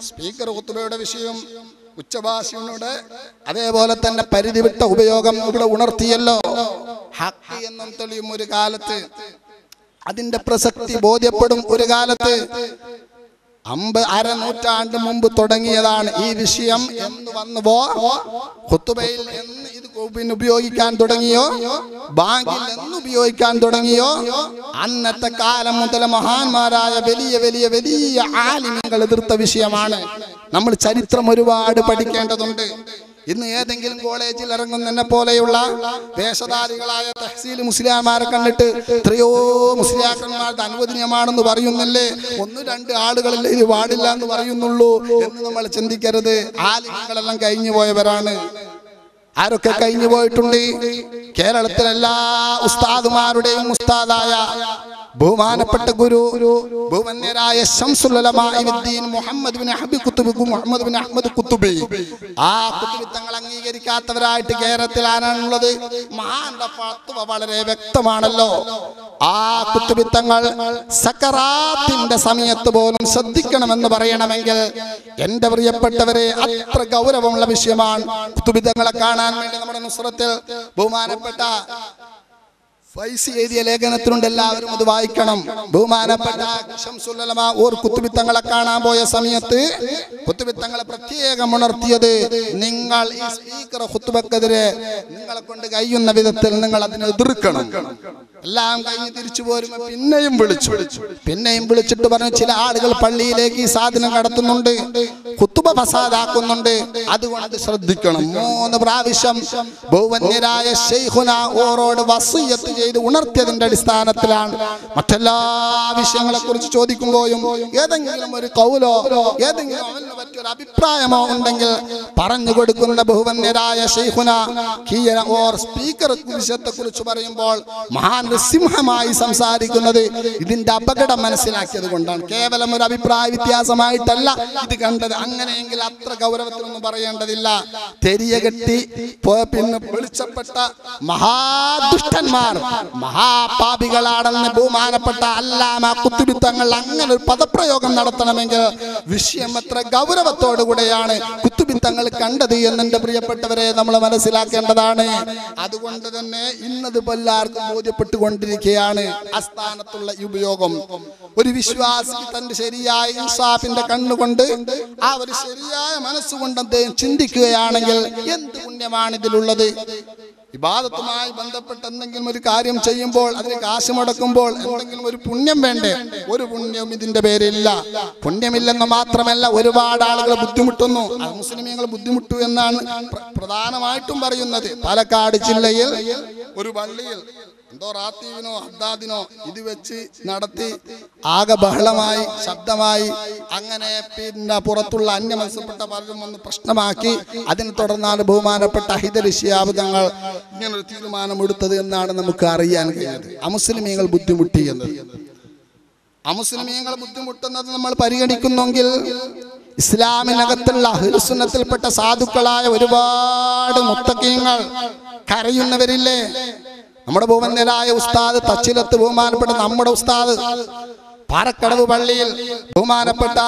Speaker കുത്തുബയുടെ വിഷയം ഉച്ചഭാഷയുടെ അതേപോലെ തന്നെ പരിധി വിട്ട ഉപയോഗം ഇവിടെ ഉണർത്തിയല്ലോ. ഹക്ക് എന്നും തെളിയും ഒരു കാലത്ത്. അതിന്റെ പ്രസക്തി ബോധ്യപ്പെടും ഒരു കാലത്ത്. അമ്പ അരനൂറ്റാണ്ട് മുമ്പ് തുടങ്ങിയതാണ് ഈ വിഷയം. എന്ന് വന്നുവോ കുത്തുബയിൽ എന്ന് ഇത് ഉപയോഗിക്കാൻ തുടങ്ങിയോ? ബാങ്കിൽ എന്ന് ഉപയോഗിക്കാൻ തുടങ്ങിയോ? അന്നത്തെ കാലം മുതൽ മഹാന്മാരായ വലിയ വലിയ വലിയ ആലിമ്യങ്ങൾ എതിർത്ത വിഷയമാണ്. നമ്മൾ ചരിത്രം ഒരുപാട് പഠിക്കേണ്ടതുണ്ട്. ഇന്ന് ഏതെങ്കിലും കോളേജിൽ ഇറങ്ങുന്നതിനെ പോലെയുള്ള വേഷധാരികളായ തഹസീൽ മുസ്ലിയാമാരെ കണ്ടിട്ട് എത്രയോ മുസ്ലിയാക്കന്മാർക്ക് അനുവദനീയമാണെന്ന് പറയുന്നില്ലേ? ഒന്ന് രണ്ട് ആളുകളിൽ ഇത് പാടില്ല എന്ന് പറയുന്നുള്ളൂ എന്ന് നമ്മൾ ചിന്തിക്കരുത്. ആലിങ്ങളെല്ലാം കഴിഞ്ഞു പോയവരാണ്. ആരൊക്കെ കഴിഞ്ഞു പോയിട്ടുണ്ട്? കേരളത്തിലെല്ലാ ഉസ്താദുമാരുടെയും ഉസ്താദായ ബഹുമാനപ്പെട്ട ഗുരു ബഹുമാന്യരായ മുഹമ്മദ് ബിൻ അഹബി കുത്തുബി മുഹമ്മദ് ബിൻ അഹമ്മദ് കുത്തുബി. ആ കുത്തുബി തങ്ങൾ അംഗീകരിക്കാത്തവരായിട്ട് കേരളത്തിൽ ആരാണുള്ളത്? മഹാന്റെ വളരെ വ്യക്തമാണല്ലോ. ആ കുത്തുബി തങ്ങൾ സക്കറാത്തിന്റെ സമയത്ത് പോലും ശ്രദ്ധിക്കണമെന്ന് പറയണമെങ്കിൽ എന്റെ പ്രിയപ്പെട്ടവരെ അത്ര ഗൗരവമുള്ള വിഷയമാണ് കുത്തുബി തങ്ങളെ കാണാൻ വേണ്ടി നമ്മുടെ നുസ്രത്തിൽ ബഹുമാനപ്പെട്ട ഫൈസി എല്ലാവരും അത് വായിക്കണം. ബഹുമാനപ്പെട്ട കുത്തുവിത്തങ്ങളെ കാണാൻ പോയ സമയത്ത് കുത്തുവിത്തങ്ങളെ പ്രത്യേകം ഉണർത്തിയത് നിങ്ങൾ ഈ സ്പീക്കർ കുത്തുവക്കെതിരെ നിങ്ങളെ കൊണ്ട് കഴിയുന്ന വിധത്തിൽ നിങ്ങൾ അതിനെ എതിർക്കണം. എല്ലാം കഴിഞ്ഞ് തിരിച്ചു പോരുമ്പോ പിന്നെയും വിളിച്ചു. പിന്നെയും വിളിച്ചിട്ട് പറഞ്ഞു ചില ആളുകൾ പള്ളിയിലേക്ക് ഈ സാധനം കടത്തുന്നുണ്ട് കുത്തുബ ഫസാദാക്കുന്നുണ്ട്. അതുകൊണ്ട് ശ്രദ്ധിക്കണം. മൂന്ന് പ്രാവശ്യം ബഹുവന്യരായ ഷെയ്ഖുന ഓറോട് വസീയത്ത് ചെയ്ത് ഉണർത്തിയതിന്റെ അടിസ്ഥാനത്തിലാണ് മറ്റെല്ലാ വിഷയങ്ങളെ കുറിച്ച് ചോദിക്കുമ്പോഴും ഏതെങ്കിലും ഒരു കൗലോ ഏതെങ്കിലും പറ്റിയൊരു അഭിപ്രായമോ ഉണ്ടെങ്കിൽ പറഞ്ഞു കൊടുക്കുന്ന ബഹുവന്യരായ ഷെയ്ഖുന ഓർ സ്പീക്കർ വിഷയത്തെ കുറിച്ച് പറയുമ്പോൾ മഹാൻ സിംഹമായി സംസാരിക്കുന്നത് ഇതിന്റെ അപകടം മനസ്സിലാക്കിയത് കൊണ്ടാണ്. കേവലം ഒരു അഭിപ്രായ വ്യത്യാസമായിട്ടല്ല ഇത് കണ്ടത്. അങ്ങനെയെങ്കിൽ അത്ര ഗൗരവത്തിലൊന്നും പറയേണ്ടതില്ല. തെരിയ കെട്ടി പിന്നെ വിളിച്ചപ്പെട്ട മഹാദുഷ്ടന്മാർ മഹാപാപികളാണെന്ന് ബഹുമാനപ്പെട്ട അല്ലാമ കുത്തുബിത്തങ്ങൾ അങ്ങനെ ഒരു പദപ്രയോഗം നടത്തണമെങ്കിൽ വിഷയം എത്ര ഗൗരവത്തോടു കൂടെയാണ് കുത്തുബിത്തങ്ങൾ കണ്ടത് എന്നെ പ്രിയപ്പെട്ടവരെ നമ്മൾ മനസ്സിലാക്കേണ്ടതാണ്. അതുകൊണ്ട് തന്നെ ഇന്നത് എല്ലാവർക്കും ബോധ്യപ്പെട്ടുകൊണ്ടിരിക്കുകയാണ് അസ്ഥാനത്തുള്ള ഈ ഉപയോഗം. ഒരു വിശ്വാസി തന്റെ ശരിയായ ഇൻസാഫിന്റെ കണ്ണുകൊണ്ട് ആ ഒരു ശരിയായ മനസ്സുകൊണ്ട് അദ്ദേഹം ചിന്തിക്കുകയാണെങ്കിൽ എന്ത് പുണ്യമാണ് ഇതിലുള്ളത്? വിവാദത്തുമായി ബന്ധപ്പെട്ട് എന്തെങ്കിലും ഒരു കാര്യം ചെയ്യുമ്പോൾ അതിന് കാശ് മുടക്കുമ്പോൾ എന്തെങ്കിലും ഒരു പുണ്യം വേണ്ടേ? ഒരു പുണ്യവും ഇതിന്റെ പേരില്ല പുണ്യമില്ലെന്ന് മാത്രമല്ല ഒരുപാട് ആളുകൾ ബുദ്ധിമുട്ടുന്നു. മുസ്ലിമീങ്ങൾ ബുദ്ധിമുട്ടു എന്നാണ് പ്രധാനമായിട്ടും പറയുന്നത്. പാലക്കാട് ജില്ലയിൽ ഒരു പള്ളിയിൽ എന്തോ റാത്തീവിനോ ഹദ്ദാദിനോ ഇത് വെച്ച് നടത്തി ആകെ ബഹളമായി ശബ്ദമായി. അങ്ങനെ പിന്നെ പുറത്തുള്ള അന്യമത്സപ്പെട്ട പലരും വന്ന് പ്രശ്നമാക്കി. അതിനെ തുടർന്നാണ് ബഹുമാനപ്പെട്ട ഷിയാബ് തങ്ങൾ ഇങ്ങനൊരു തീരുമാനമെടുത്തത് എന്നാണ് നമുക്ക് അറിയാൻ കഴിയുന്നത്. അമുസ്ലിമീങ്ങൾ ബുദ്ധിമുട്ടി എന്നത് അമുസ്ലിമീങ്ങൾ ബുദ്ധിമുട്ടുന്നത് നമ്മൾ പരിഗണിക്കുന്നെങ്കിൽ ഇസ്ലാമിനകത്തുള്ള അഹ്ലുസുന്നത്തിൽപ്പെട്ട സാധുക്കളായ ഒരുപാട് മുത്തക്കീങ്ങൾ കരയുന്നവരില്ലേ? നമ്മുടെ ഭൂമന്യരായ ഉസ്താദ് തച്ചിലത്ത് ബഹുമാനപ്പെട്ട നമ്മുടെ ഉസ്താദ് പാറക്കടവ് പള്ളിയിൽ ബഹുമാനപ്പെട്ട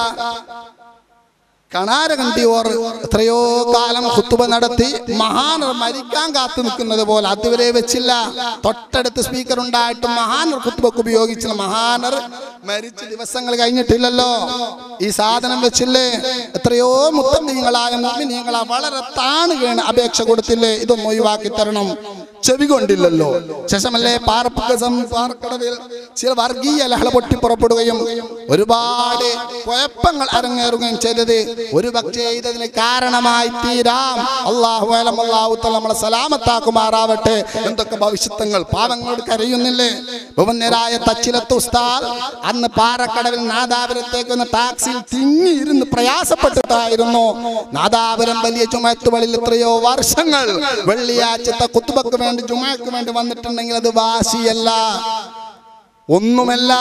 കണാരകണ്ടിയോർ എത്രയോ കാലം കുത്തുബ നടത്തി മഹാനർ മരിക്കാൻ കാത്തു നിൽക്കുന്നത് പോലെ അതുവരെ വെച്ചില്ല. തൊട്ടടുത്ത് സ്പീക്കർ ഉണ്ടായിട്ടും മഹാനർ കുത്തുബക്ക് ഉപയോഗിച്ച മഹാനർ മരിച്ച ദിവസങ്ങൾ കഴിഞ്ഞിട്ടില്ലല്ലോ. ഈ സാധനം വെച്ചില്ലേ? എത്രയോ മുത്തം നിങ്ങളായ മുമ്മിനീങ്ങളാ വളരെ താണുകയാണ് അപേക്ഷ കൊടുത്തില്ലേ? ഇതൊന്നും ഒഴിവാക്കി തരണം. ചെവി കൊണ്ടില്ലല്ലോ. ശേഷമല്ലേ പാർപ്പക സം- പാർക്കടവിൽ ചില വർഗീയ ലഹള പൊട്ടി പുറപ്പെടുകയും ഒരുപാട് കുഴപ്പങ്ങൾ അരങ്ങേറുകയും ചെയ്തത് ഒരു പക്ഷേ ഇതിന് കാരണമായി തീരാം. അള്ളാഹു നമ്മളെ സലാമത്താക്കുമാറാവട്ടെ. എന്തൊക്കെ ഭവിഷ്യത്തങ്ങൾ പാവങ്ങളോട് കരയുന്നില്ലേ? ഭുവന്യരായ തച്ചിലത്ത് ഉസ്താദ് അന്ന് പാറക്കടവിൽ നാദാപുരത്തേക്ക് ഒന്ന് ടാക്സിയിൽ തിങ്ങി ഇരുന്ന് പ്രയാസപ്പെട്ടിട്ടായിരുന്നു. നാദാപുരം വലിയ ചുമത്തുവളിൽ എത്രയോ വർഷങ്ങൾ വെള്ളിയാഴ്ചത്തെ കുത്തുബക്ക് വേണ്ടി ജുമാക്ക് വേണ്ടി വന്നിട്ടുണ്ടെങ്കിൽ അത് വാശിയല്ല. ഒന്നുമല്ല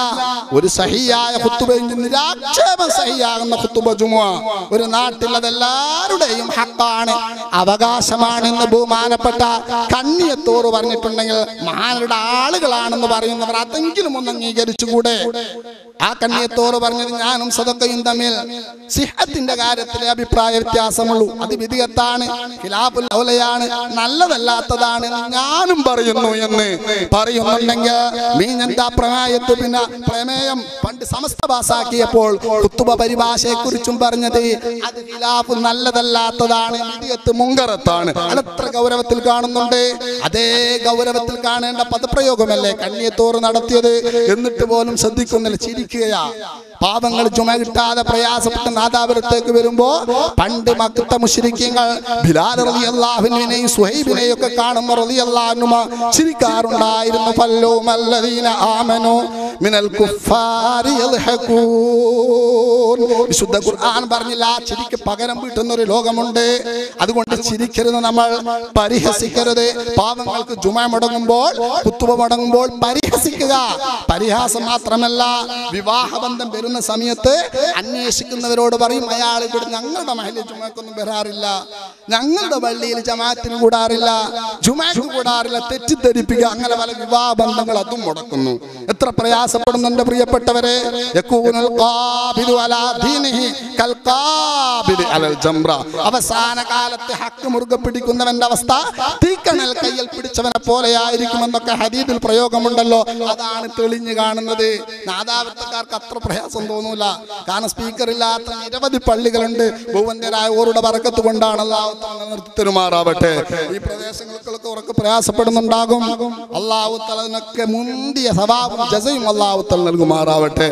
ഒരു സഹിയായ കുത്തുബെങ്കിൽ നിരാക്ഷേപം സഹിയാകുന്ന കുത്തുബ ജുമുഅ. ഒരു നാട്ടിൽ അതെല്ലാവരുടെയും ഹക്കാണ് അവകാശമാണെന്ന് ബഹുമാനപ്പെട്ട കണ്ണിയത്തോറ് പറഞ്ഞിട്ടുണ്ടെങ്കിൽ മഹാനരുടെ ആളുകളാണെന്ന് പറയുന്നവർ അതെങ്കിലും ഒന്ന് അംഗീകരിച്ചുകൂടെ? ആ കണ്ണിയത്തോട് പറഞ്ഞത് ഞാനും സദക്കയും തമ്മിൽ സിഹത്തിന്റെ കാര്യത്തിലെ അഭിപ്രായ വ്യത്യാസമുള്ളൂ. അത് വിധിയത്താണ് ഖിലാഫുൽ ഔലയാണ് നല്ലതല്ലാത്തതാണ് ഞാനും പറയുന്നു എന്ന് പറയുന്നുണ്ടെങ്കിൽ മീനന്താ പ്രമേയത്ത് പിന്നെ പ്രമേയം പണ്ട് സമസ്ത പാസാക്കിയപ്പോൾ കുത്തുബ പരിഭാഷയെ കുറിച്ചും പറഞ്ഞത് അത് ഖിലാഫ് നല്ലതല്ലാത്തതാണ് വിധിയത്ത് മുങ്കറത്താണ്. അതത്ര ഗൗരവത്തിൽ കാണുന്നുണ്ട്? അതേ ഗൗരവത്തിൽ കാണേണ്ട പദപ്രയോഗമല്ലേ കണ്ണിയത്തോറ് നടത്തിയത്? എന്നിട്ട് പോലും ശ്രദ്ധിക്കുന്നില്ല. ചിരിക്കുകയാ പാപങ്ങൾ ചുമ കിട്ടാതെ പ്രയാസപ്പെട്ട നാദാപുരത്തേക്ക് വരുമ്പോ പണ്ട് മക്കത്തെ മുശ്രിക്കങ്ങൾ ബിലാൽ റളിയല്ലാഹുവിനെയും സുഹൈബിനെയും ഒക്കെ കാണുമ്പോൾ റളിയല്ലാഹുമ ചിരിക്കാറുണ്ടായിരുന്നു പല്ലോ മല്ലദീന ആമനു മിനൽ കുഫാരി വിശുദ്ധ ഖുർആൻ പറഞ്ഞില്ല ചിരിക്ക് പകരം വീട്ടുന്ന ഒരു ലോകമുണ്ട്. അതുകൊണ്ട് ചിരിക്കരുത് നമ്മൾ പരിഹസിക്കരുത്. പാവങ്ങൾക്ക് ജുമ മുടങ്ങുമ്പോൾ കുത്തുവ മുടങ്ങുമ്പോൾ പരിഹസിക്കുക. പരിഹാസം മാത്രമല്ല വിവാഹബന്ധം വരുന്ന സമയത്ത് അന്വേഷിക്കുന്നവരോട് പറയും അയാൾ ഇവിടെ ഞങ്ങളുടെ മഹലിൽ ജുമക്കൊന്നും വരാറില്ല. ഞങ്ങളുടെ പള്ളിയിൽ ജമാത്തിന് കൂടാറില്ല. ജുമാക്ക് കൂടാറില്ല. തെറ്റിദ്ധരിപ്പിക്കുക. അങ്ങനെ പല വിവാഹ ബന്ധങ്ങൾ അതും മുടക്കുന്നു. എത്ര പ്രയാസപ്പെടുന്നുണ്ട് പ്രിയപ്പെട്ടവരെ. അവസാന കാലത്ത് ഹക്ക് മുറുകെ പിടിക്കുന്നവന്റെ അവസ്ഥ തീക്കണൽ കയ്യിൽ പിടിച്ചവനെ പോലെയായിരിക്കുമെന്നൊക്കെ ഹരീതിൽ പ്രയോഗമുണ്ടല്ലോ. അതാണ് തെളിഞ്ഞു കാണുന്നത്. നാദാവൃത്തക്കാർക്ക് അത്ര പ്രയാസം തോന്നൂല. കാരണം സ്പീക്കർ ഇല്ലാത്ത നിരവധി പള്ളികളുണ്ട്. ഭൂവന്യരായ ഓരുടെ പറക്കത്ത് കൊണ്ടാണ് നിർത്തി ഈ പ്രദേശങ്ങൾക്കൊക്കെ ഉറക്കെ പ്രയാസപ്പെടുന്നുണ്ടാകും. അള്ളാഹു തലതിനൊക്കെ മുന്തിയ സവാബും ജസയും അള്ളാഹു തആല നൽകുമാറാവട്ടെ.